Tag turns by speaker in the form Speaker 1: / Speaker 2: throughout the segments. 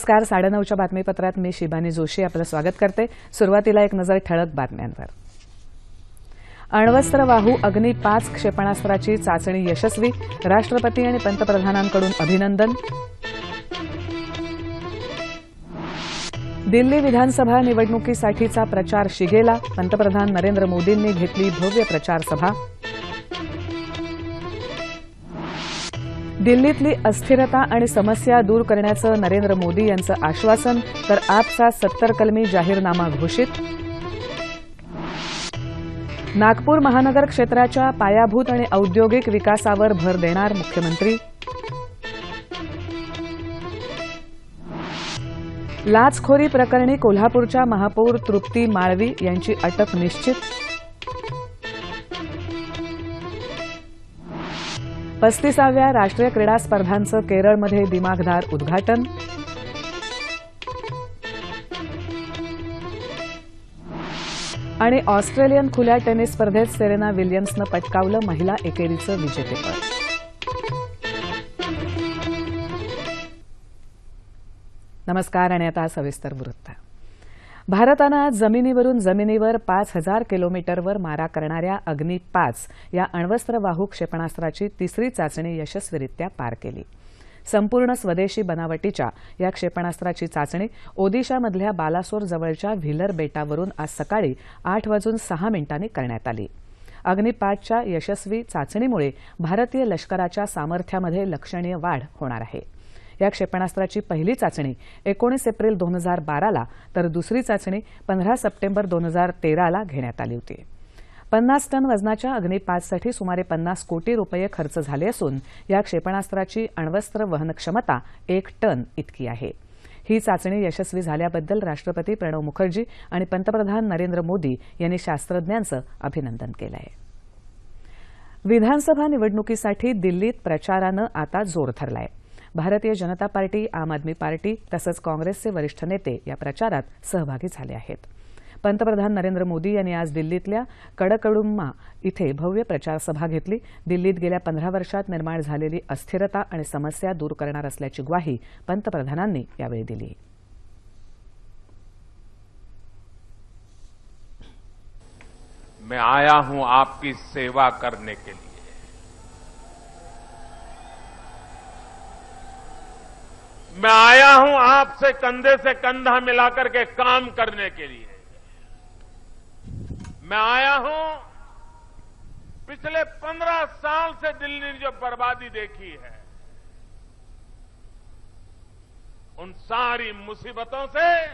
Speaker 1: नमस्कार साडेनऊच्या बातमीपत्रात मी शिबानी जोशी आपलं स्वागत करते. सुरुवातीला एक नजर ठळक बातम्यांवर. अण्वस्त्रवाहू अग्नी पाच क्षेपणास्त्राची चाचणी यशस्वी राष्ट्रपती आणि पंतप्रधानांकडून अभिनंदन. दिल्ली विधानसभा निवडणुकीसाठीचा प्रचार शिगेला पंतप्रधान नरेंद्र मोदींनी घेतली भव्य प्रचार दिल्लीतली अस्थिरता आणि समस्या दूर करण्याचं नरेंद्र मोदी यांचं आश्वासन तर आपचा सत्तर कलमी जाहीरनामा घोषित. नागपूर महानगर क्षेत्राच्या पायाभूत आणि औद्योगिक विकासावर भर देणार मुख्यमंत्री. लाचखोरी प्रकरणी कोल्हापूरच्या महापौर तृप्ती माळवी यांची अटक निश्चित. पस्तीसाव्या राष्ट्रीय क्रीडा स्पर्धांचं केरळमध्ये दिमागदार उद्घाटन. आणि ऑस्ट्रेलियन खुल्या टेनिस स्पर्धेत सेरेना विल्यम्सनं पटकावलं महिला एकेरीचं विजेतेपद नमस्कार आणि आता सविस्तर वृत्त. भारतानं आज जमिनीवरून जमिनीवर पाच हजार किलोमीटरवर मारा करणाऱ्या अग्नी पाच या अण्वस्त्रवाहू क्षेपणास्त्राची तिसरी चाचणी यशस्वीरित्या पार केली. संपूर्ण स्वदेशी बनावटीच्या या क्षेपणास्त्राची चाचणी ओदिशामधल्या बालासोर जवळच्या व्हिलर बेटावरून आज सकाळी आठ वाजून सहा मिनिटांनी करण्यात आली. अग्निपाचच्या यशस्वी चाचणीमुळे भारतीय लष्कराच्या सामर्थ्यामध्ये लक्षणीय वाढ होणार आहे. या क्षेपणास्त्राची पहिली चाचणी एकोणीस एप्रिल दोन हजार बाराला तर दुसरी चाचणी पंधरा सप्टेंबर दोन हजार तेराला घेण्यात आली होती. पन्नास टन वजनाच्या अग्निपाचसाठी सुमारे पन्नास कोटी रुपये खर्च झाले असून या क्षेपणास्त्राची अण्वस्त्र वहन क्षमता एक टन इतकी आहे. ही चाचणी यशस्वी झाल्याबद्दल राष्ट्रपती प्रणव मुखर्जी आणि पंतप्रधान नरेंद्र मोदी यांनी शास्त्रज्ञांचं अभिनंदन केलं आहे विधानसभा निवडणुकीसाठी दिल्लीत प्रचारानं आता जोर धरलाय. भारतीय जनता पार्टी आम आदमी पार्टी तसंच काँग्रेसचे वरिष्ठ नेते या प्रचारात सहभागी झाले आहेत. पंतप्रधान नरेंद्र मोदी यांनी आज दिल्लीतल्या कडकडुम्मा इथे भव्य प्रचारसभा घेतली. दिल्लीत गेल्या पंधरा वर्षात निर्माण झालेली अस्थिरता आणि समस्या दूर करणार असल्याची ग्वाही पंतप्रधानांनी यावेळी दिली.
Speaker 2: मैं आया हूं आपकी सेवा करने के लिए। मैं आया हूँ आपसे कंधे से कंधा मिलाकर के काम करने के लिए। मैं आया हूँ, पिछले पंद्रह साल से दिल्ली ने जो बर्बादी देखी है, उन सारी मुसीबतों से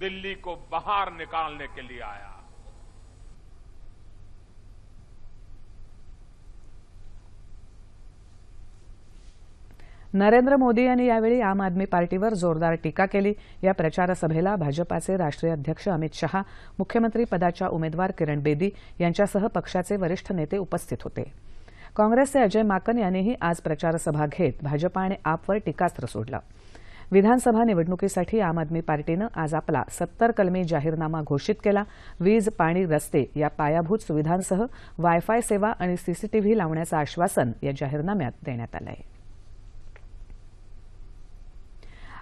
Speaker 2: दिल्ली को बाहर निकालने के लिए आया।
Speaker 1: नरेंद्र मोदी यांनी यावेळी आम आदमी पार्टीवर जोरदार टीका केली. या प्रचारसभेला भाजपाचे राष्ट्रीय अध्यक्ष अमित शहा मुख्यमंत्री पदाच्या उमेदवार किरण बेदी यांच्यासह पक्षाचे वरिष्ठ नेते उपस्थित होते. काँग्रेसचे अजय माकन यांनीही आज प्रचारसभा घेत भाजपा आणि आपवर टीकास्त्र सोडलं. विधानसभा निवडणुकीसाठी आम आदमी पार्टीनं आज आपला सत्तर कलमी जाहीरनामा घोषित केला. वीज पाणी रस्ते या पायाभूत सुविधांसह वायफाय सेवा आणि सीसीटीव्ही लावण्याचं आश्वासन या जाहीरनाम्यात देण्यात आलं आहे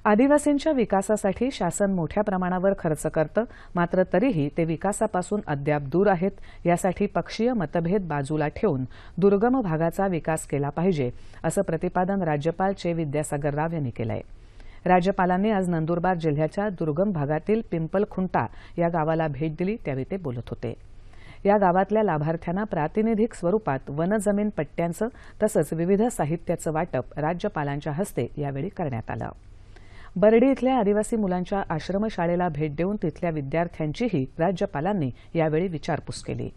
Speaker 1: आदिवासींच्या विकासासाठी शासन मोठ्या प्रमाणावर खर्च करतं मात्र तरीही ते विकासापासून अद्याप दूर आहेत यासाठी पक्षीय मतभेद बाजूला ठेवून दुर्गम भागाचा विकास केला पाहिजे असं प्रतिपादन राज्यपाल चे विद्यासागर राव यांनी केलं आहे राज्यपालांनी आज नंदुरबार जिल्ह्याच्या दुर्गम भागातील पिंपलखुंटा या गावाला भेट दिली त्यावेळी ते बोलत होते. या गावातल्या लाभार्थ्यांना प्रातिनिधिक स्वरूपात वनजमीन पट्ट्यांचं तसंच विविध साहित्याचं वाटप राज्यपालांच्या हस्ते यावेळी करण्यात आलं. बर्डी इथल्या आदिवासी मुलांच्या आश्रमशाळेला भेट देऊन तिथल्या विद्यार्थ्यांचीही राज्यपालांनी यावेळी विचारपूस केली.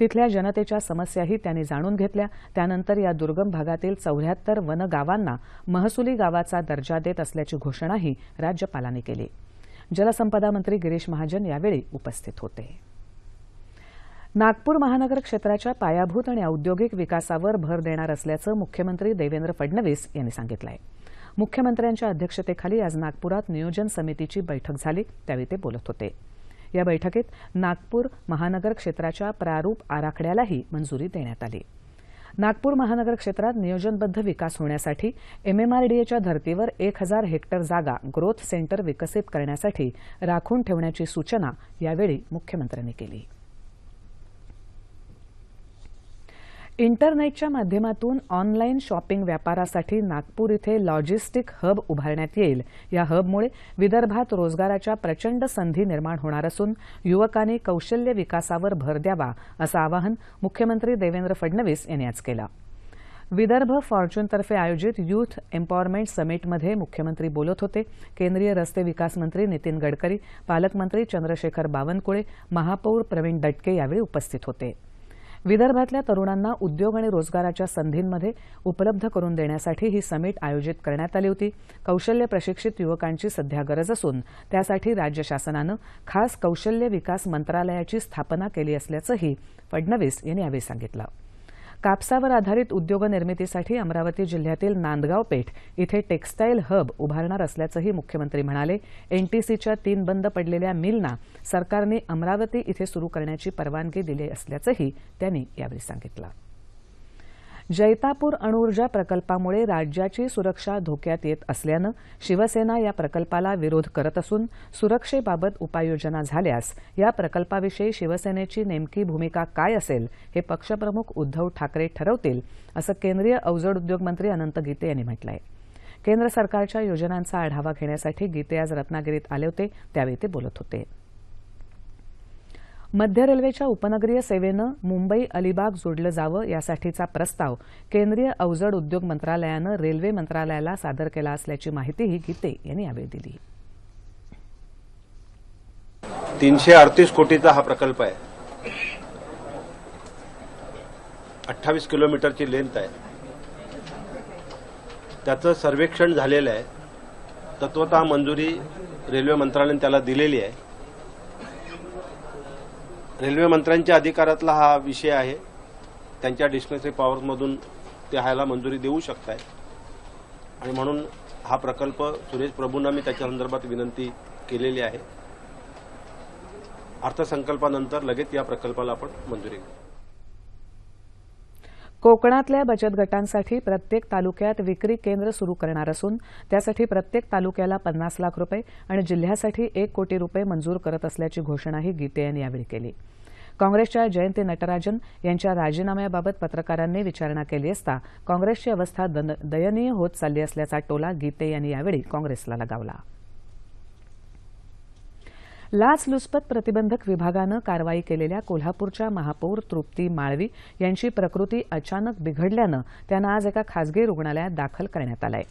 Speaker 1: तिथल्या जनतेच्या समस्याही त्यांनी जाणून घेतल्या. त्यानंतर या दुर्गम भागातील चौऱ्याहत्तर वनगावांना महसुली गावाचा दर्जा देत असल्याची घोषणाही राज्यपालांनी केली. जलसंपदा मंत्री गिरीश महाजन यावेळी उपस्थित होते. नागपूर महानगर क्षेत्राच्या पायाभूत आणि औद्योगिक विकासावर भर देणार असल्याचं मुख्यमंत्री देवेंद्र फडणवीस यांनी सांगितलं आहे मुख्यमंत्र्यांच्या अध्यक्षतेखाली आज नागपुरात नियोजन समितीची बैठक झाली त्यावेळी ते बोलत होते. या बैठकीत नागपूर महानगर क्षेत्राच्या प्रारूप आराखड्यालाही मंजुरी देण्यात आली. नागपूर महानगर क्षेत्रात नियोजनबद्ध विकास होण्यासाठी एमएमआरडीएच्या धर्तीवर एक हजार हेक्टर जागा ग्रोथ सेंटर विकसित करण्यासाठी राखून ठेवण्याची सूचना यावेळी मुख्यमंत्र्यांनी केली. इंटरनेटच्या माध्यमातून ऑनलाईन शॉपिंग व्यापारासाठी नागपूर इथे लॉजिस्टिक हब उभारण्यात येईल. या हबमुळे विदर्भात रोजगाराच्या प्रचंड संधी निर्माण होणार असून युवकांनी कौशल्य विकासावर भर द्यावा असं आवाहन मुख्यमंत्री देवेंद्र फडणवीस यांनी आज केलं. विदर्भ फॉर्च्यूनतर्फे आयोजित युथ एम्पॉवरमेंट समिटमध्ये मुख्यमंत्री बोलत होते. केंद्रीय रस्ते विकास मंत्री नितीन गडकरी पालकमंत्री चंद्रशेखर बावनकुळे महापौर प्रवीण दटके यावेळी उपस्थित होते. विदर्भातल्या तरुणांना उद्योग आणि रोजगाराच्या संधींमध्ये उपलब्ध करून देण्यासाठी ही समिट आयोजित करण्यात आली होती. कौशल्य प्रशिक्षित युवकांची सध्या गरज असून त्यासाठी राज्य शासनानं खास कौशल्य विकास मंत्रालयाची स्थापना केली असल्याचंही फडणवीस यांनी यावेळी सांगितलं. कापसावर आधारित उद्योग निर्मितीसाठी अमरावती जिल्ह्यातील नांदगाव पेठ इथे टेक्स्टाईल हब उभारणार असल्याचंही मुख्यमंत्री म्हणाले. एनटीसीच्या तीन बंद पडलेल्या मिलना सरकारने अमरावती इथे सुरू करण्याची परवानगी दिली असल्याचंही त्यांनी यावेळी सांगितलं. जैतापूर अणुऊर्जा प्रकल्पामुळे राज्याची सुरक्षा धोक्यात येत असल्यानं शिवसेना या प्रकल्पाला विरोध करत असून सुरक्षेबाबत उपाययोजना झाल्यास या प्रकल्पाविषयी शिवसेनेची नेमकी भूमिका काय असेल हे पक्षप्रमुख उद्धव ठाकरे ठरवतील असं केंद्रीय अवजड उद्योग मंत्री अनंत गीते यांनी म्हटलं आहे केंद्र सरकारच्या योजनांचा आढावा घेण्यासाठी गीते आज रत्नागिरीत आले होते त्यावेळी ते बोलत होते. मध्य रेल्वेच्या उपनगरीय सेवेनं मुंबई अलिबाग जोडलं जावं यासाठीचा प्रस्ताव केंद्रीय अवजड उद्योग मंत्रालयानं रेल्वे मंत्रालयाला सादर केला असल्याची माहितीही गीते यांनी यावेळी दिली.
Speaker 3: तीनशे अडतीस कोटीचा हा प्रकल्प आहे. अठ्ठावीस किलोमीटरची लेंथ आहे. त्याचं सर्वेक्षण झालेलं आहे. तत्वतः मंजुरी रेल्वे मंत्रालयाने त्याला दिलेली आहे. रेल्वे मंत्र्यांच्या अधिकारातला हा विषय आहे. त्यांच्या डिस्क्रिशनरी पॉवरमधून ते ह्याला मंजुरी देऊ शकतायत. आणि म्हणून हा प्रकल्प सुरेश प्रभूंना मी त्याच्या संदर्भात विनंती केलेली आहे. अर्थसंकल्पानंतर लगेच या प्रकल्पाला आपण मंजुरी देऊ.
Speaker 1: कोकणातल्या बचत गटांसाठी प्रत्येक तालुक्यात विक्री केंद्र सुरू करणार असून त्यासाठी प्रत्येक तालुक्याला पन्नास लाख रुपये आणि जिल्ह्यासाठी एक कोटी रुपये मंजूर करत असल्याची घोषणाही गीते यांनी यावेळी केली. काँग्रेसच्या जयंती नटराजन यांच्या राजीनाम्याबाबत पत्रकारांनी विचारणा केली असता काँग्रेसची अवस्था दन- दयनीय होत चालली असल्याचा टोला गीते यांनी यावेळी काँग्रेसला लगावला. लाचलुचपत प्रतिबंधक विभागानं कारवाई केलेल्या कोल्हापूरच्या महापौर तृप्ती माळवी यांची प्रकृती अचानक बिघडल्यानं त्यांना आज एका खासगी रुग्णालयात दाखल करण्यात आलं आहे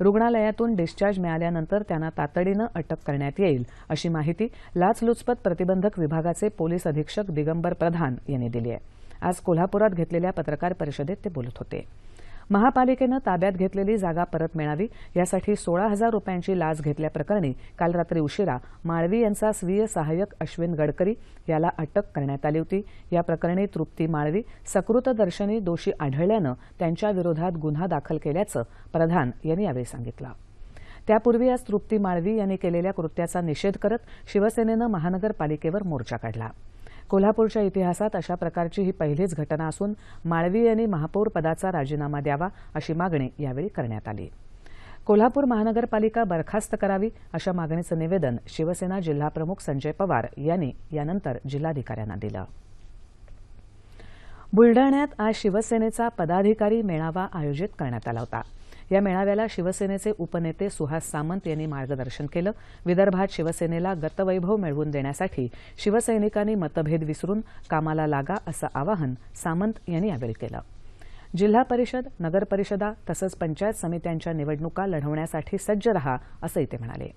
Speaker 1: रुग्णालयातून डिस्चार्ज मिळाल्यानंतर त्यांना तातडीनं अटक करण्यात येईल अशी माहिती लाचलुचपत प्रतिबंधक विभागाचे पोलीस अधीक्षक दिगंबर प्रधान यांनी दिली आहे. आज कोल्हापुरात घेतलेल्या पत्रकार परिषदेत ते बोलत होते. महापालिकेनं ताब्यात घेतलेली जागा परत मिळावी यासाठी सोळा हजार रुपयांची लाच घेतल्याप्रकरणी काल रात्री उशिरा माळवी यांचा स्वीय सहाय्यक अश्विन गडकरी याला अटक करण्यात आली होती. या प्रकरणी तृप्ती माळवी सकृतदर्शनी दोषी आढळल्यानं त्यांच्या विरोधात गुन्हा दाखल केल्याचं प्रधान यांनी यावेळी सांगितलं. त्यापूर्वी आज तृप्ती माळवी यांनी केलेल्या कृत्याचा निषेध करत शिवसेनेनं महानगरपालिकेवर मोर्चा काढला. कोल्हापूरच्या इतिहासात अशा प्रकारची ही पहिलीच घटना असून माळवी यांनी महापौर पदाचा राजीनामा द्यावा अशी मागणी यावेळी करण्यात आली. कोल्हापूर महानगरपालिका बरखास्त करावी अशा मागणीचं निवेदन शिवसेना जिल्हाप्रमुख संजय पवार यांनी यानंतर जिल्हाधिकाऱ्यांना दिलं. बुलडाण्यात आज शिवसेनेचा पदाधिकारी मेळावा आयोजित करण्यात आला होता. या मेळाव्याला शिवसेनेचे उपनेते सुहास सामंत यांनी मार्गदर्शन केलं. विदर्भात शिवसेनेला गतवैभव मिळवून देण्यासाठी शिवसैनिकांनी मतभेद विसरून कामाला लागा असं आवाहन सामंत यांनी यावेळी केलं. जिल्हा परिषद नगर परिषदा तसंच पंचायत समित्यांच्या निवडणुका लढवण्यासाठी सज्ज रहा असंही ते म्हणाले.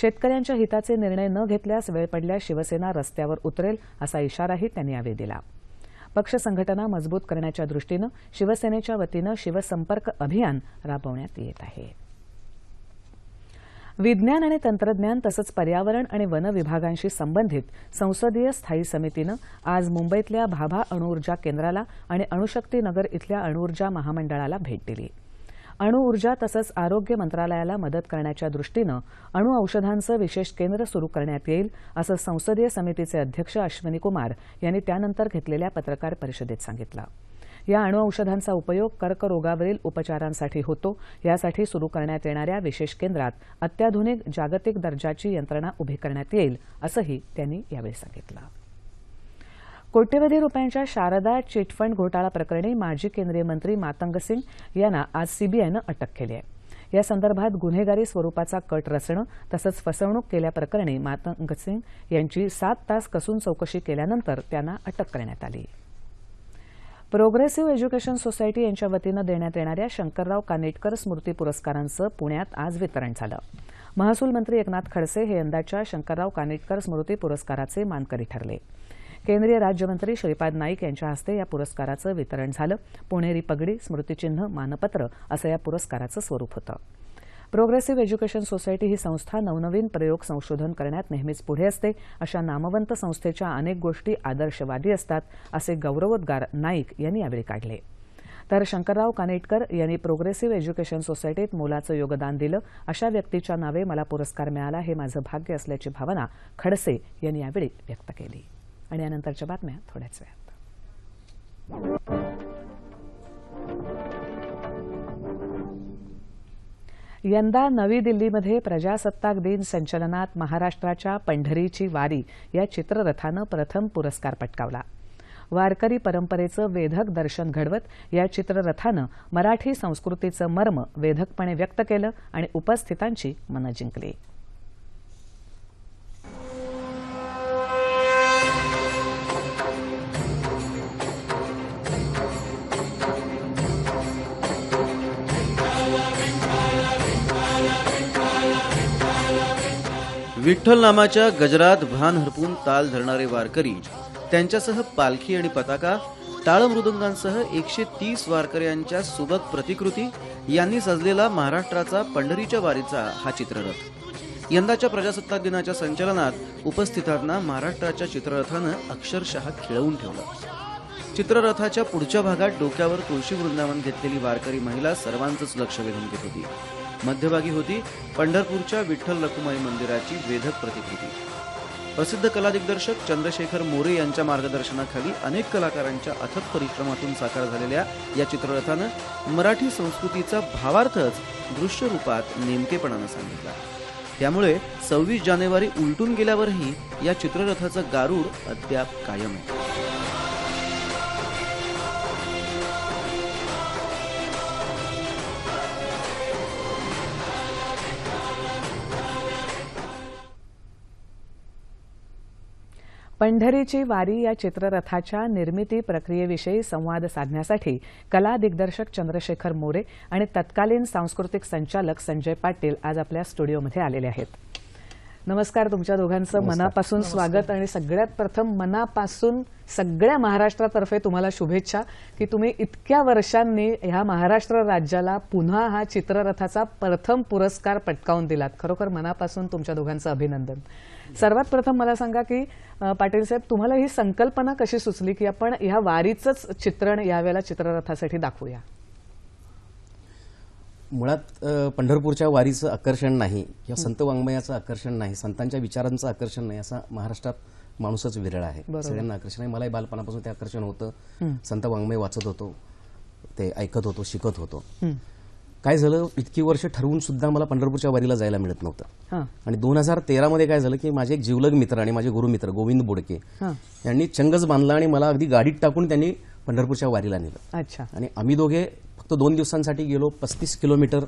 Speaker 1: शेतकऱ्यांच्या हिताचे निर्णय न घेतल्यास वेळ पडल्यास शिवसेना रस्त्यावर उतरेल असा इशाराही त्यांनी यावेळी दिला. पक्ष संघटना मजबूत करण्याच्या दृष्टीनं शिवसेनेच्या वतीनं शिवसंपर्क अभियान राबवण्यात येत आहे. विज्ञान आणि तंत्रज्ञान तसंच पर्यावरण आणि वन विभागांशी संबंधित संसदीय स्थायी समितीनं आज मुंबईतल्या भाभा अणुऊर्जा केंद्राला आणि अणुशक्ती नगर इथल्या अणुऊर्जा महामंडळाला भेट दिली. अणुऊर्जा तसंच आरोग्य मंत्रालयाला मदत करण्याच्या दृष्टीनं अणुऔषधांचं विशेष केंद्र सुरू करण्यात येईल असं संसदीय समितीचे अध्यक्ष अश्विनी कुमार यांनी त्यानंतर घेतलेल्या पत्रकार परिषदेत सांगितलं. या अणुऔषधांचा उपयोग कर्करोगावरील उपचारांसाठी होतो यासाठी सुरू करण्यात येणाऱ्या विशेष केंद्रात अत्याधुनिक जागतिक दर्जाची यंत्रणा उभी करण्यात येईल असंही त्यांनी यावेळी सांगितलं. कोट्यवधी रुपयांच्या शारदा चिटफंड घोटाळा प्रकरणी माजी केंद्रीय मंत्री मातंग सिंग यांना आज सीबीआयनं अटक केली आहे. या संदर्भात गुन्हेगारी स्वरूपाचा कट रचणं तसंच फसवणूक केल्याप्रकरणी मातंग सिंग यांची सात तास कसून चौकशी केल्यानंतर त्यांना अटक करण्यात आली. प्रोग्रेसिव्ह एज्युकेशन सोसायटी यांच्या वतीनं देण्यात येणाऱ्या शंकरराव कानेटकर स्मृती पुरस्कारांचं पुण्यात आज वितरण झालं. महसूल मंत्री एकनाथ खडसे हे यंदाच्या शंकरराव कानेटकर स्मृती पुरस्काराचे मानकरी ठरले. केंद्रीय राज्यमंत्री श्रीपाद नाईक यांच्या हस्ते या पुरस्काराचं वितरण झालं. पुणेरी पगडी स्मृतिचिन्ह मानपत्र असं या पुरस्काराचं स्वरूप होतं. प्रोग्रेसिव्ह एज्युकेशन सोसायटी ही संस्था नवनवीन प्रयोग संशोधन करण्यात नेहमीच पुढे असते. अशा नामवंत संस्थेच्या अनेक गोष्टी आदर्शवादी असतात असे गौरवोद्गार नाईक यांनी यावेळी काढले. तर शंकरराव कानेटकर यांनी प्रोग्रेसिव्ह एज्युकेशन सोसायटीत मोलाचं योगदान दिलं. अशा व्यक्तीच्या नावे मला पुरस्कार मिळाला हे माझं भाग्य असल्याची भावना खडसे यांनी यावेळी व्यक्त केली. आणि यानंतरच्या बातम्या थोड्याच वेळात. यंदा नवी दिल्लीमध्ये प्रजासत्ताक दिन संचलनात महाराष्ट्राच्या पंढरीची वारी या चित्ररथानं प्रथम पुरस्कार पटकावला. वारकरी परंपरेचं वेधक दर्शन घडवत या चित्ररथानं मराठी संस्कृतीचं मर्म वेधकपणे व्यक्त केलं आणि उपस्थितांची मनं जिंकली.
Speaker 4: विठ्ठल नामाच्या गजरात भान हरपून ताल धरणारे वारकरी त्यांच्यासह पालखी आणि पताका टाळ मृदुंगांसह एकशे तीस वारकऱ्यांच्या सुबक प्रतिकृती यांनी सजलेला महाराष्ट्राचा पंढरीच्या वारीचा हा चित्ररथ. यंदाच्या प्रजासत्ताक दिनाच्या संचलनात उपस्थितांना महाराष्ट्राच्या चित्ररथानं अक्षरशः खिळवून ठेवलं. चित्ररथाच्या पुढच्या भागात डोक्यावर तुळशी वृंदावन घेतलेली वारकरी महिला सर्वांचंच लक्ष वेधून घेत होती. मध्यभागी होती. पंढरपूरच्या विठ्ठल रखुमाई मंदिराची वेधक प्रतिकृती. प्रसिद्ध कला दिग्दर्शक चंद्रशेखर मोरे यांच्या मार्गदर्शनाखाली अनेक कलाकारांच्या अथक परिश्रमातून साकार झालेल्या या चित्ररथानं मराठी संस्कृतीचा भावार्थच दृश्य रूपात नेमकेपणानं सांगितला. त्यामुळे सव्वीस जानेवारी उलटून गेल्यावरही या चित्ररथाचं गारूड अद्याप कायम आहे.
Speaker 1: पंढरीची वारी या चित्ररथाच्या निर्मिती प्रक्रियेविषयी संवाद साधण्यासाठी कला दिग्दर्शक चंद्रशेखर मोरे आणि तत्कालीन सांस्कृतिक संचालक संजय पाटील आज आपल्या स्टुडिओमध्ये आलेले आहेत. नमस्कार तुमच्या दोघांचं मनापासून स्वागत आणि सगळ्यात प्रथम मनापासून सगळ्या महाराष्ट्रातर्फे तुम्हाला शुभेच्छा की तुम्ही इतक्या वर्षांनी ह्या महाराष्ट्र राज्याला पुन्हा हा चित्ररथाचा प्रथम पुरस्कार पटकावून दिलात. खरोखर मनापासून तुमच्या दोघांचं अभिनंदन. सर्वात प्रथम मला सांगा की पाटील साहेब तुम्हाला ही संकल्पना कशी सुचली की आपण ह्या वारीचंच चित्रण यावेळेला चित्ररथासाठी दाखवूया?
Speaker 5: मुळात पंढरपूरच्या वारीचं आकर्षण नाही किंवा संत वाङ्मयाचं आकर्षण नाही संतांच्या विचारांचं आकर्षण नाही असा महाराष्ट्रात माणूसच विरळ आहे. सगळ्यांना आकर्षण आहे. मलाही बालपणापासून ते आकर्षण होतं. संत वाङ्मय वाचत होतो. ते ऐकत होतो शिकत होतो. काय झालं इतकी वर्ष ठरवून सुद्धा मला पंढरपूरच्या वारीला जायला मिळत नव्हतं.
Speaker 1: हां.
Speaker 5: आणि दोन हजार तेरामध्ये काय झालं की माझे एक जीवलग मित्र आणि माझे गुरुमित्र गोविंद बोडके
Speaker 1: हां.
Speaker 5: यांनी चंगच बांधला आणि मला अगदी गाडीत टाकून त्यांनी पंढरपूरच्या वारीला नेलं.
Speaker 1: अच्छा.
Speaker 5: आणि आम्ही दोघे फक्त दोन दिवसांसाठी गेलो पस्तीस किलोमीटर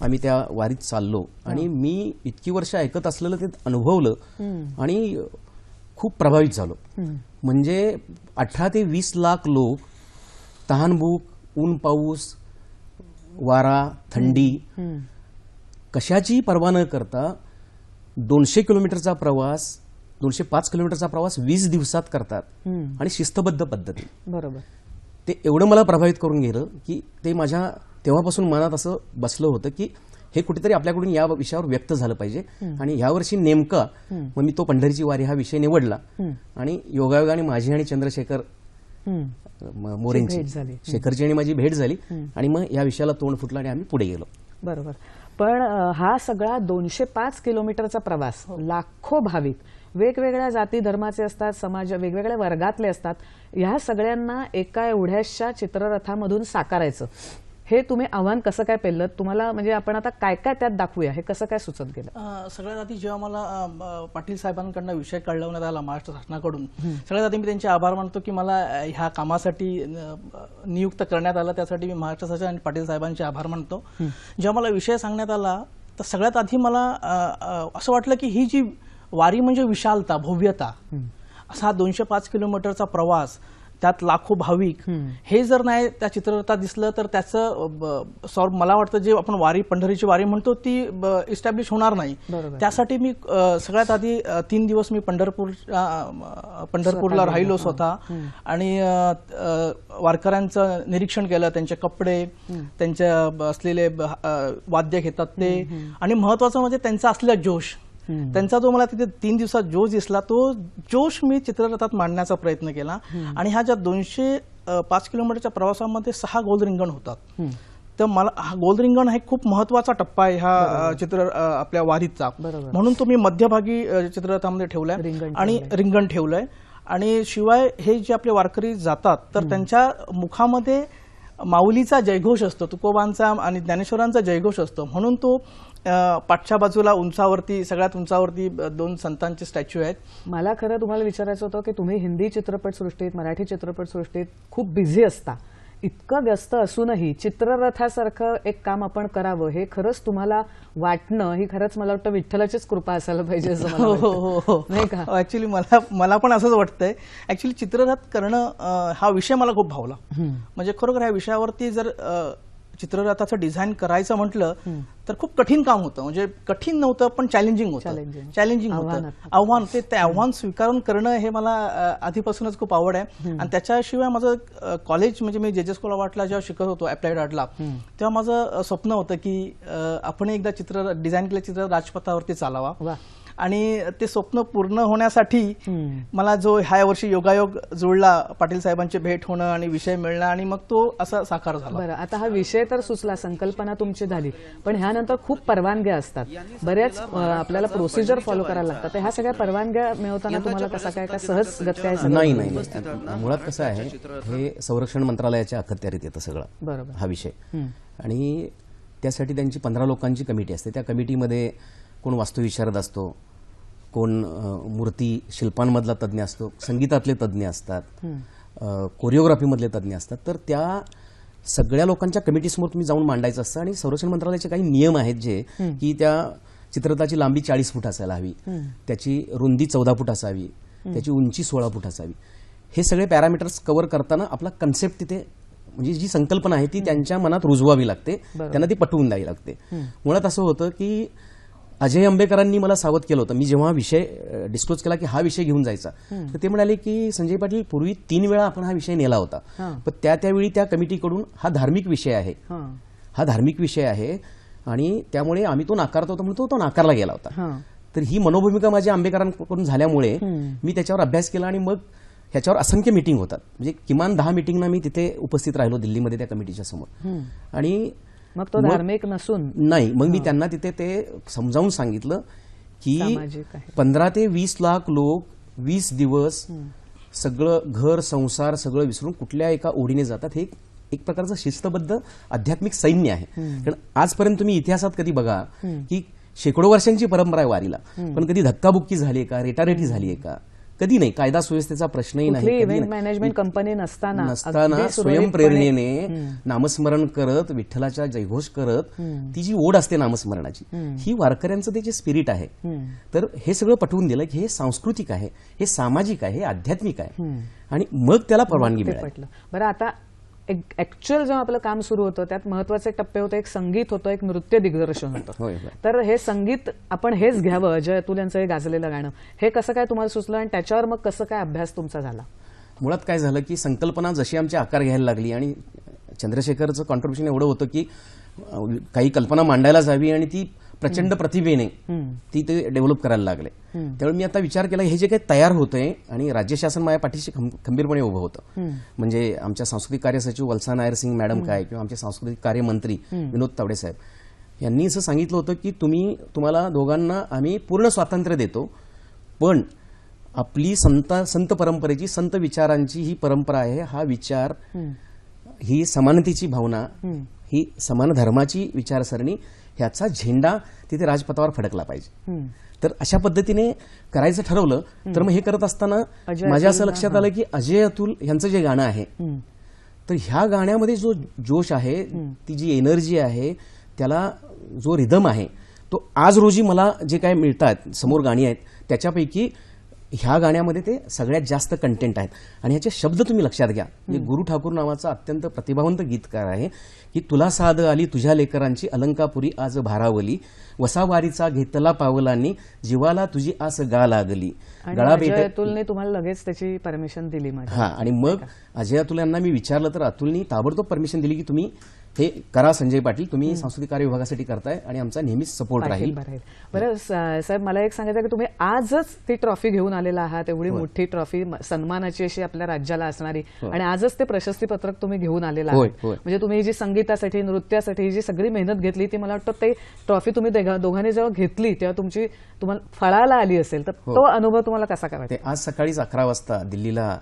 Speaker 5: आम्ही त्या वारीत चाललो. आणि मी इतकी वर्ष ऐकत असलेलं ते अनुभवलं आणि खूप प्रभावित झालो. म्हणजे अठरा ते वीस लाख लोक तहानभूक ऊन पाऊस वारा थंडी कशाची पर्वा न करता दोनशे किलोमीटरचा प्रवास दोनशे पाच किलोमीटरचा प्रवास वीस दिवसात करतात. आणि शिस्तबद्ध पद्धती
Speaker 1: बरोबर.
Speaker 5: ते एवढं मला प्रभावित करून गेलं की ते माझ्या तेव्हापासून मनात असं बसलं होतं की हे कुठेतरी आपल्याकडून या विषयावर व्यक्त झालं पाहिजे. आणि यावर्षी नेमका मग मी तो पंढरीची वारी हा विषय निवडला. आणि योगायोगाने माझी आणि चंद्रशेखर मोरेंची.
Speaker 1: झाली.
Speaker 5: शेखरची आणि माझी भेट झाली. आणि मग या विषयाला तोंड फुटलं आणि आम्ही पुढे गेलो.
Speaker 1: बरोबर. पण हा सगळा दोनशे पाच किलोमीटरचा प्रवास लाखो भाविक वेगवेगळ्या जाती धर्माचे असतात समाज वेगवेगळ्या वर्गातले असतात ह्या सगळ्यांना एका एवढ्याशा चित्ररथामधून साकारायचं. हे तुम्ही आव्हान कसं काय पेललं? तुम्हाला म्हणजे आपण आता काय काय त्यात दाखवूया? हे कसं काय सुचत गेलं?
Speaker 6: सगळ्यात आधी जेव्हा मला पाटील साहेबांकडनं विषय कळवण्यात आला महाराष्ट्र शासनाकडून सगळ्यात आधी मी त्यांचे आभार मानतो की मला ह्या कामासाठी नियुक्त करण्यात आलं. त्यासाठी मी महाराष्ट्र शासन आणि पाटील साहेबांचे आभार मानतो. जेव्हा मला विषय सांगण्यात आला तर सगळ्यात आधी मला असं वाटलं की ही जी वारी म्हणजे विशालता भव्यता असा हा दोनशे पाच किलोमीटरचा प्रवास त्यात लाखो भाविक. हे जर नाही त्या चित्ररथात दिसलं तर त्याचं सॉर मला वाटतं जे आपण वारी पंढरीची वारी म्हणतो ती इस्टॅब्लिश होणार नाही. त्यासाठी मी सगळ्यात आधी तीन दिवस मी पंढरपूर पंढरपूरला राहिलो स्वतः. आणि वारकऱ्यांचं निरीक्षण केलं त्यांचे कपडे त्यांच्या असलेले वाद्य घेतात ते. आणि महत्वाचं म्हणजे त्यांचा असलेला जोश. त्यांचा जो मला तिथे तीन दिवसात जोश दिसला तो जोश मी चित्ररथात मांडण्याचा प्रयत्न केला. आणि ह्या ज्या दोनशे पाच किलोमीटरच्या प्रवासामध्ये सहा गोल रिंगण होतात. तर मला हा गोल रिंगण हा एक खूप महत्त्वाचा टप्पा आहे ह्या चित्र आपल्या वारीचा. म्हणून तो मी मध्यभागी चित्ररथामध्ये ठेवलाय आणि रिंगण ठेवलंय. आणि शिवाय हे जे आपले वारकरी जातात तर त्यांच्या मुखामध्ये माऊलीचा जयघोष असतो तुकोबांचा आणि ज्ञानेश्वरांचा जयघोष असतो. म्हणून तो पाठच्या बाजूला उंचावरती सगळ्यात उंचावरती दोन संतांचे स्टॅच्यू आहेत.
Speaker 1: मला खरं तुम्हाला विचारायचं होतं की तुम्ही हिंदी चित्रपटसृष्टीत मराठी चित्रपटसृष्टीत खूप बिझी असता. इतकं व्यस्त असूनही चित्ररथासारखं एक काम आपण करावं हे खरंच तुम्हाला वाटणं ही खरंच मला वाटतं विठ्ठलाचीच कृपा असायला पाहिजे असं
Speaker 6: हो
Speaker 1: वाटतं.
Speaker 6: हो हो.
Speaker 1: नाही का?
Speaker 6: ऍक्च्युली मला मला पण असंच वाटतंय. ऍक्च्युली चित्ररथ करणं हा विषय मला खूप भावला. म्हणजे खरोखर ह्या विषयावरती जर चित्ररथाचं डिझाईन करायचं म्हटलं तर खूप कठीण काम होतं. म्हणजे कठीण नव्हतं पण चॅलेंजिंग होतं. चॅलेंजिंग होतं. आव्हान ते ते आव्हान स्वीकारून करणं हे मला आधीपासूनच खूप आवड आहे. आणि त्याच्याशिवाय माझं कॉलेज म्हणजे मी जे जे स्कूल वाटला जेव्हा शिकत होतो अप्लाइड आर्टला तेव्हा माझं स्वप्न होतं की आपण एकदा चित्र डिझाईन केलं चित्र राजपथावरती चालावा. आणि ते स्वप्न पूर्ण होण्यासाठी मला जो ह्या वर्षी योगायोग जुळला पाटील साहेबांची भेट होणं आणि विषय मिळणं आणि मग तो असा साकार झाला.
Speaker 1: बरं आता हा विषय तर सुचला संकल्पना तुमची झाली पण ह्यानंतर खूप परवानग्या असतात. बऱ्याच आपल्याला प्रोसिजर फॉलो करायला लागतात. तर ह्या सगळ्या परवानग्या मिळवताना तुम्हाला कसा काय काय सहज गत्या
Speaker 5: नाही नाही. मुळात कसं आहे हे संरक्षण मंत्रालयाच्या अखत्यारीत येतं सगळं
Speaker 1: बरोबर.
Speaker 5: हा विषय. आणि त्यासाठी त्यांची पंधरा लोकांची कमिटी असते. त्या कमिटीमध्ये कोण वास्तुविशारद असतो कोण मूर्ती शिल्पांमधला तज्ज्ञ असतो संगीतातले तज्ज्ञ असतात कोरिओग्राफीमधले तज्ज्ञ असतात तर त्या सगळ्या लोकांच्या कमिटीसमोर तुम्ही जाऊन मांडायचं असतं आणि संरक्षण मंत्रालयाचे काही नियम आहेत जे की त्या चित्ररथाची लांबी चाळीस फूट असायला हवी त्याची रुंदी चौदा फूट असावी त्याची उंची सोळा फूट असावी. हे सगळे पॅरामीटर्स कव्हर करताना आपला कन्सेप्ट तिथे म्हणजे जी संकल्पना आहे ती त्यांच्या मनात रुजवावी लागते त्यांना ती पटवून द्यावी लागते. मुळात असं होतं की अजय आंबेकरांनी मला सावध केलं होतं. मी जेव्हा विषय डिस्क्लोज केला की हा विषय घेऊन जायचा तर ते म्हणाले की संजय पाटील पूर्वी तीन वेळा आपण हा विषय नेला होता. पण त्या त्यावेळी त्या कमिटीकडून हा धार्मिक विषय आहे.
Speaker 1: हां.
Speaker 5: हा धार्मिक विषय आहे आणि त्यामुळे आम्ही तो नाकारत होतो म्हणून तो नाकारला गेला होता.
Speaker 1: हां.
Speaker 5: तर ही मनोभूमिका माझ्या आंबेकरांकडून झाल्यामुळे मी त्याच्यावर अभ्यास केला आणि मग ह्याच्यावर असंख्य मिटिंग होतात. म्हणजे किमान दहा मिटिंगना मी तिथे उपस्थित राहिलो दिल्लीमध्ये त्या कमिटीच्या समोर. आणि
Speaker 1: मग तो धार्मिक नसून.
Speaker 5: नाही मग मी त्यांना तिथे ते समजावून सांगितलं की. पंधरा ते वीस लाख लोक वीस दिवस सगळं घर संसार सगळं विसरून कुठल्या एका ओढीने जातात हे एक- एक प्रकारचं शिस्तबद्ध आध्यात्मिक सैन्य आहे. कारण आजपर्यंत तुम्ही इतिहासात कधी बघा की शेकडो वर्षांची परंपरा आहे वारीला. पण कधी धक्काबुक्की झाली आहे का? रेटारेटी झाली आहे का? कधी नाही कायदा सुव्यवस्थेचा प्रश्नही नाही
Speaker 1: इव्हेंट. मॅनेजमेंट कंपनी नसताना
Speaker 5: नसताना स्वयंप्रेरणेने नामस्मरण करत विठ्ठलाच्या जयघोष करत ती जी ओढ असते नामस्मरणाची ही वारकऱ्यांचं ते जे स्पिरिट आहे तर हे सगळं पटवून दिलं की हे सांस्कृतिक आहे हे सामाजिक आहे हे आध्यात्मिक आहे. आणि मग त्याला परवानगी मिळाली.
Speaker 1: बरं आता ऍक्च्युअल जेव्हा आपलं काम सुरू होतं त्यात महत्त्वाचे टप्पे होते एक संगीत होतं एक नृत्य दिग्दर्शन होतं. तर हे संगीत आपण हेच घ्यावं अजय अतुल यांचं हे गाजलेलं गाणं. हे कसं काय तुम्हाला सुचलं आणि त्याच्यावर मग कसं काय अभ्यास तुमचा झाला?
Speaker 5: मुळात काय झालं की संकल्पना जशी आमची आकार घ्यायला लागली आणि चंद्रशेखरचं कॉन्ट्रीब्युशन एवढं होतं की काही कल्पना मांडायला जावी आणि ती प्रचंड प्रतिभेने ती ते डेव्हलप करायला लागले. त्यावेळी मी आता विचार केला हे जे काही तयार होतंय आणि राज्य शासन माझ्या पाठीशी खंबीरपणे उभं होतं. म्हणजे आमच्या सांस्कृतिक कार्य सचिव वत्सा नायर सिंग मॅडम काय किंवा आमचे सांस्कृतिक कार्य मंत्री विनोद तावडे साहेब यांनी असं सांगितलं होतं की तुम्ही तुम्हाला दोघांना आम्ही पूर्ण स्वातंत्र्य देतो पण आपली संत संत परंपरेची संत विचारांची ही परंपरा आहे हा विचार ही समानतेची भावना ही समान धर्माची विचारसरणी ह्याचा झेंडा तिथे राजपथावर फडकला पाहिजे. तर अशा पद्धतीने करायचं ठरवलं तर मग हे करत असताना माझ्या असं लक्षात आलं की अजय अतुल यांचं जे गाणं आहे तर ह्या गाण्यामध्ये जो जोश आहे ती जी एनर्जी आहे त्याला जो रिदम आहे तो आज रोजी मला जे काय मिळतात समोर गाणी आहेत त्याच्यापैकी ह्या गाण्यामध्ये ते सगळ्यात जास्त कंटेंट आहेत. आणि ह्याचे शब्द तुम्ही लक्षात घ्या. म्हणजे गुरु ठाकूर नावाचा अत्यंत प्रतिभावंत गीतकार आहे की तुला साध आली तुझ्या लेकरांची अलंकापुरी आज भारावली वसावारीचा घेतला पावलांनी जीवाला तुझी आस गा लागली. गळा
Speaker 1: अतुलने तुम्हाला लगेच त्याची परमिशन दिली
Speaker 5: हा आणि मग अजय अतुल यांना मी विचारलं तर अतुलनी ताबडतोब परमिशन दिली की तुम्ही हे करा संजय पाटील तुम्ही सांस्कृतिक कार्य विभागासाठी करताय आणि आमचा नेहमीच सपोर्ट राहील.
Speaker 1: बरं साहेब मला एक सांगायचं की तुम्ही आजच ती ट्रॉफी घेऊन आलेला आहात एवढी मोठी ट्रॉफी सन्मानाची अशी आपल्या राज्याला असणारी. आणि आजच ते प्रशस्ती पत्रक तुम्ही घेऊन आलेला आहात. म्हणजे तुम्ही ही जी संगीतासाठी नृत्यासाठी ही जी सगळी मेहनत घेतली ती मला वाटतं ते ट्रॉफी तुम्ही दोघा- दोघांनी जेव्हा घेतली तेव्हा तुमची तुम्हाला फळाला आली असेल तर तो अनुभव तुम्हाला कसा करायचा?
Speaker 5: ते आज सकाळीच अकरा वाजता दिल्लीला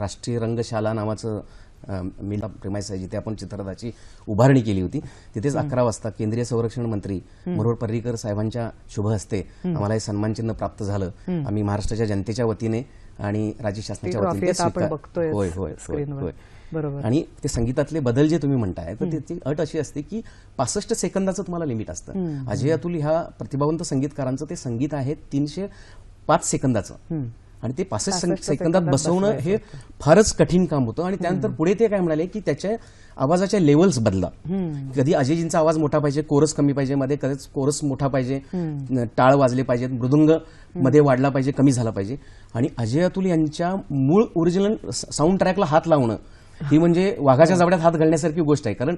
Speaker 5: राष्ट्रीय रंगशाला नावाचं मिल प्रेमाइस आहे जिथे आपण चित्ररथाची उभारणी केली होती तिथेच अकरा वाजता केंद्रीय संरक्षण मंत्री मनोहर पर्रीकर साहेबांच्या शुभ हस्ते आम्हाला हे सन्मानचिन्ह प्राप्त झालं. आम्ही महाराष्ट्राच्या जनतेच्या वतीने आणि राज्य शासनाच्या वतीने होय होय. होय.
Speaker 1: बरोबर.
Speaker 5: आणि ते संगीतातले बदल जे तुम्ही म्हणताय तर त्याची अट अशी असते की पासष्ट सेकंदाचं तुम्हाला लिमिट असतं. अजय अतुल ह्या प्रतिभावंत संगीतकारांचं ते संगीत आहे तीनशे पाच सेकंदाचं. आणि ते पासष्ट
Speaker 1: 65
Speaker 5: सेकंदात बसवणं हे फारच कठीण काम होतं. आणि त्यानंतर पुढे ते काय म्हणाले की त्याच्या आवाजाच्या लेवल्स बदला. कधी अजयजींचा आवाज मोठा पाहिजे कोरस कमी पाहिजे मध्ये कधीच कोरस मोठा पाहिजे टाळ वाजले पाहिजेत मृदुंगमध्ये वाढला पाहिजे कमी झाला पाहिजे. आणि अजय अतुल यांच्या मूळ ओरिजिनल साऊंड ट्रॅकला हात लावणं ही म्हणजे वाघाच्या जाबड्यात हात घालण्यासारखी गोष्ट आहे. कारण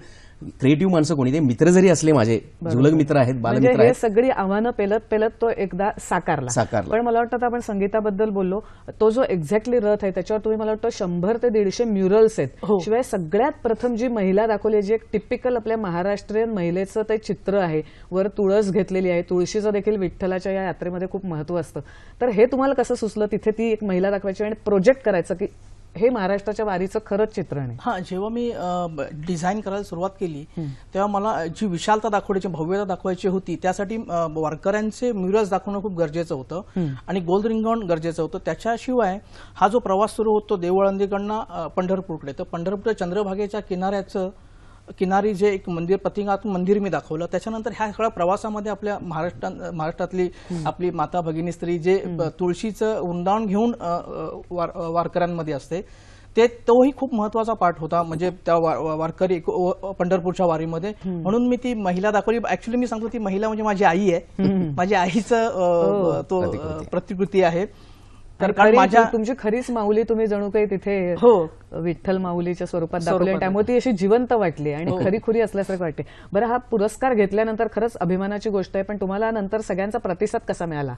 Speaker 5: क्रिएटिव्ह माणसं कोणी ते मित्र जरी असले माझे जिवलग मित्र आहेत
Speaker 1: म्हणजे
Speaker 5: बालमित्र
Speaker 1: हे
Speaker 5: आहेत.
Speaker 1: सगळी आव्हानं पेलत पेलत तो एकदा साकारला.
Speaker 5: साकारला.
Speaker 1: पण मला वाटतं आपण संगीताबद्दल बोललो तो जो एक्झॅक्टली रथ आहे त्याच्यावर तुम्ही मला वाटतं शंभर ते दीडशे म्युरल्स आहेत.
Speaker 6: हो.
Speaker 1: शिवाय सगळ्यात प्रथम जी महिला दाखवली जी एक टिपिकल आपल्या महाराष्ट्रीयन महिलेचं ते चित्र आहे वर तुळस घेतलेली आहे तुळशीचं देखील विठ्ठलाच्या या यात्रेमध्ये खूप महत्त्व असतं. तर हे तुम्हाला कसं सुचलं? तिथे ती एक महिला दाखवायची आणि प्रोजेक्ट करायचं की हे महाराष्ट्राच्या वारीचं खरंच चित्रण आहे.
Speaker 6: हा जेव्हा मी डिझाईन करायला सुरुवात केली तेव्हा मला जी विशालता दाखवण्याची भव्यता दाखवायची होती त्यासाठी वारकऱ्यांचे म्युरल्स दाखवणं खूप गरजेचं होतं आणि गोल्ड रिंगण गरजेचं होतं. त्याच्याशिवाय हा जो प्रवास सुरू होतो देवळंदीकडनं पंढरपूरकडे तर पंढरपूर चंद्रभागेच्या किनाऱ्याचं किनारी जे एक मंदिर प्रतिकात्मक मंदिर मी दाखवलं. त्याच्यानंतर ह्या सगळ्या प्रवासामध्ये आपल्या महाराष्ट्रात महाराष्ट्रातली आपली माता भगिनी स्त्री जे तुळशीचं वृंदावन घेऊन वार- वारकऱ्यांमध्ये असते ते तोही खूप महत्त्वाचा पार्ट होता. म्हणजे त्या वारकरी पंढरपूरच्या वारीमध्ये. म्हणून मी ती महिला दाखवली. ऍक्च्युली मी सांगतो ती महिला म्हणजे माझी आई आहे. माझ्या आईचं अ, तो प्रतिकृती आहे. तर माझ्या
Speaker 1: तुमची खरीच माऊली तुम्ही जणू काही तिथे
Speaker 6: हो.
Speaker 1: विठ्ठल माऊलीच्या स्वरूपात दाखवली त्यामुळे ती अशी जिवंत वाटली आणि खरी खुरी असल्यासारखं वाटते. बरं हा पुरस्कार घेतल्यानंतर खरंच अभिमानाची गोष्ट आहे पण तुम्हाला नंतर सगळ्यांचा प्रतिसाद कसा मिळाला?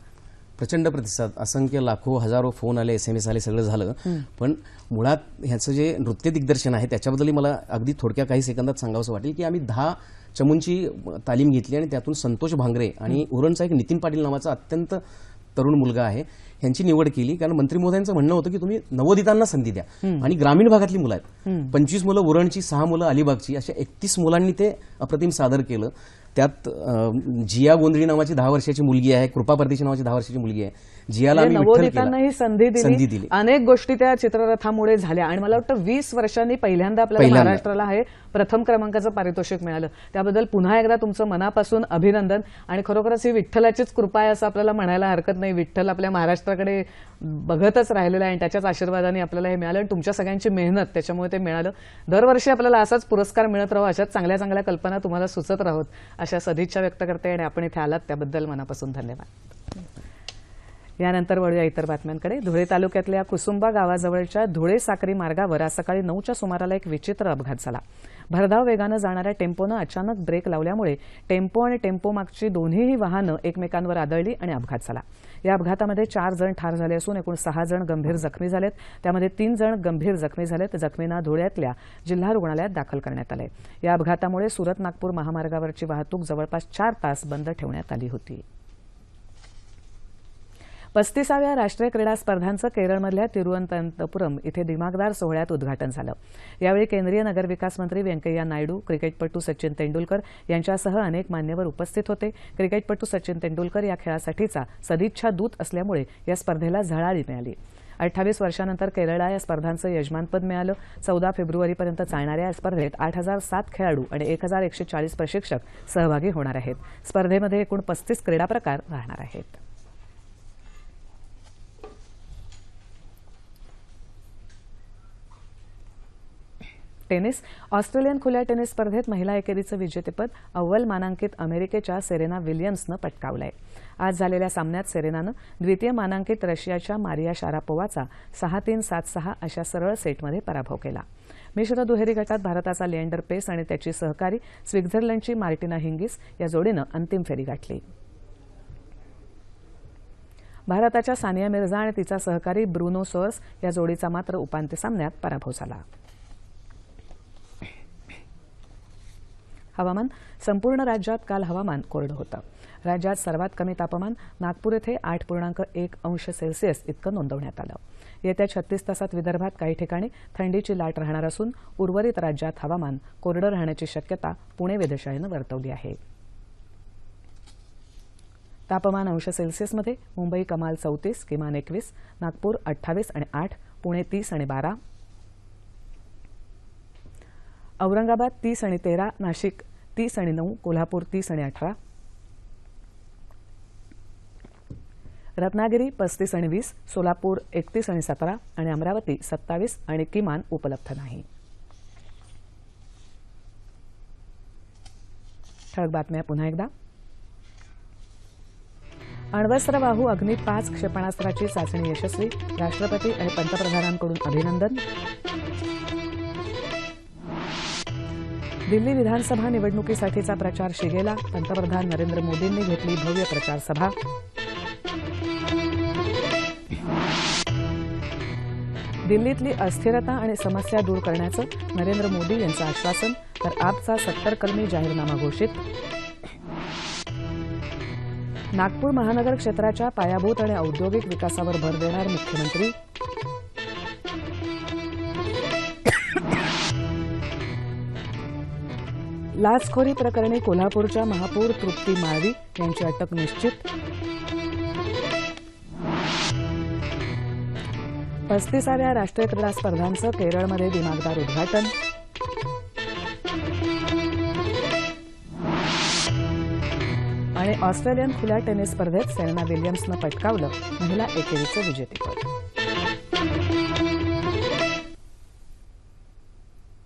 Speaker 5: प्रचंड प्रतिसाद. असंख्य लाखो हजारो फोन आले एस एम एस आले सगळं झालं. पण मुळात ह्याचं जे नृत्य दिग्दर्शन आहे त्याच्याबद्दलही मला अगदी थोडक्या काही सेकंदात सांगावंसं वाटेल की आम्ही दहा चमूंची तालीम घेतली आणि त्यातून संतोष भांगरे आणि उरणचा एक नितीन पाटील नावाचा अत्यंत तरुण मुलगा आहे यांची निवड केली. कारण मंत्री महोदयांचं म्हणणं होतं की तुम्ही नवोदितांना संधी द्या. आणि ग्रामीण भागातली मुलं आहेत. पंचवीस मुलं उरणची सहा मुलं अलिबागची अशा एकतीस मुलांनी ते अप्रतिम सादर केलं. त्यात जिया गोंधळी नावाची दहा वर्षाची मुलगी आहे कृपा परदेशी नावाची दहा वर्षाची मुलगी आहे. जियाला
Speaker 1: नवोदितांना. ही संधी दिली. अनेक गोष्टी त्या चित्ररथामुळे झाल्या आणि मला वाटतं वीस वर्षांनी पहिल्यांदा आपल्याला. महाराष्ट्राला हे प्रथम क्रमांकाचं पारितोषिक मिळालं. त्याबद्दल पुन्हा एकदा तुमचं मनापासून अभिनंदन आणि खरोखरच ही विठ्ठलाचीच कृपा आहे असं आपल्याला म्हणायला हरकत नाही. विठ्ठल आपल्या महाराष्ट्राकडे बघतच राहिलेला आहे आणि त्याच्याच आशीर्वादाने आपल्याला हे मिळालं आणि तुमच्या सगळ्यांची मेहनत त्याच्यामुळे ते मिळालं. दरवर्षी आपल्याला असाच पुरस्कार मिळत राहू अशाच चांगल्या चांगल्या कल्पना तुम्हाला सुचत राहोत. अशा सदिच्छा व्यक्त करते आणि आपण इथे आलात त्याबद्दल मनापासून धन्यवाद. यानंतर वळूया इतर बातम्यांकडे. धुळे तालुक्यातल्या कुसुंबा गावाजवळच्या धुळे साक्री मार्गावर आज सकाळी नऊच्या सुमाराला एक विचित्र अपघात झाला. भरधाव वेगानं जाणाऱ्या टेम्पोनं अचानक ब्रेक लावल्यामुळे टेम्पो आणि टेम्पो मागची दोन्हीही वाहनं एकमेकांवर आदळली आणि अपघात झाला. या अपघातामध्ये चार जण ठार झाले असून एकूण सहा जण गंभीर जखमी झालेत. त्यामध्ये तीन जण गंभीर जखमी झालेत. जखमींना धुळ्यातल्या जिल्हा रुग्णालयात दाखल करण्यात आले या अपघातामुळे सुरत नागपूर महामार्गावरची वाहतूक जवळपास चार तास बंद ठेवण्यात आली होती. पस्तीसाव्या राष्ट्रीय क्रीडा स्पर्धांचं केरळमधल्या तिरुवनंतपुरम इथे दिमागदार सोहळ्यात उद्घाटन झालं. यावेळी केंद्रीय नगरविकास मंत्री व्यंकय्या नायडू क्रिकेटपटू सचिन तेंडुलकर यांच्यासह अनेक मान्यवर उपस्थित होते. क्रिकेटपटू सचिन तेंडुलकर या खेळासाठीचा सदिच्छा दूत असल्यामुळे या स्पर्धेला झळाळी मिळाली. अठ्ठावीस वर्षानंतर केरळला या स्पर्धांचं यजमानपद मिळालं. चौदा फेब्रुवारीपर्यंत चालणाऱ्या या स्पर्धेत आठ हजार सात खेळाडू आणि एक हजार एकशे चाळीस प्रशिक्षक सहभागी होणार आहेत. स्पर्धेमध्ये एकूण पस्तीस क्रीडा प्रकार राहणार आहेत. टेनिस ऑस्ट्रेलियन खुल्या टेनिस स्पर्धेत महिला एकेरीचं विजेतेपद अव्वल मानांकित अमेरिकेच्या सेरेना विल्यम्सनं पटकावलंय. आज झालेल्या सामन्यात सेरेनानं द्वितीय मानांकित रशियाच्या मारिया शारापोवाचा सहा तीन सात सहा अशा सरळ सेटमध्ये पराभव केला. मिश्र दुहेरी गटात भारताचा लिएंडर पेस आणि त्याची सहकारी स्वित्झर्लंडची मार्टिना हिंगिस या जोडीनं अंतिम फेरी गाठली. भारताच्या सानिया मिर्झा आणि तिचा सहकारी ब्रुनो सोअर्स या जोडीचा मात्र उपांत्य सामन्यात पराभव झाला. हवामान. संपूर्ण राज्यात काल हवामान कोरडं होतं. राज्यात सर्वात कमी तापमान नागपूर येथे आठ पूर्णांक एक अंश सेल्सिअस इतकं नोंदवण्यात आलं. येत्या छत्तीस तासात विदर्भात काही ठिकाणी थंडीची लाट राहणार असून उर्वरित राज्यात हवामान कोरडं राहण्याची शक्यता पुणे वेधशाळेनं वर्तवली आहे. तापमान अंश सेल्सिअसमध्ये मुंबई कमाल चौतीस किमान एकवीस नागपूर अठ्ठावीस आणि आठ पुणे तीस आणि बारा औरंगाबाद तीस आणि तेरा नाशिक तीस आणि नऊ कोल्हापूर तीस आणि अठरा. रत्नागिरी पस्तीस आणि वीस सोलापूर एकतीस आणि सतरा आणि अमरावती सत्तावीस आणि किमान उपलब्ध नाही. ठळक बातम्या पुन्हा एकदा. अण्वस्त्रवाहू अग्नी पाच क्षेपणास्त्राची चाचणी यशस्वी. राष्ट्रपती आणि पंतप्रधानांकडून अभिनंदन. दिल्ली विधानसभा निवडणुकीसाठीचा प्रचार शिगेला. पंतप्रधान नरेंद्र मोदींनी घेतली भव्य प्रचारसभा. दिल्लीतली अस्थिरता आणि समस्या दूर करण्याचं नरेंद्र मोदी यांचं आश्वासन तर आपचा सत्तर कलमी जाहीरनामा घोषित. नागपूर महानगर क्षेत्राच्या पायाभूत आणि औद्योगिक विकासावर भर देणार मुख्यमंत्री. लाचखोरी प्रकरणी कोल्हापूरच्या महापौर तृप्ती माळवी यांची अटक निश्चित. पस्तीसाव्या राष्ट्रीय क्रीडा स्पर्धांचं केरळमध्ये दिमागदार उद्घाटन. आणि ऑस्ट्रेलियन खुल्या टेनिस स्पर्धेत सेरेना विल्यम्सनं पटकावलं महिला एकेरीचं विजेतेपद.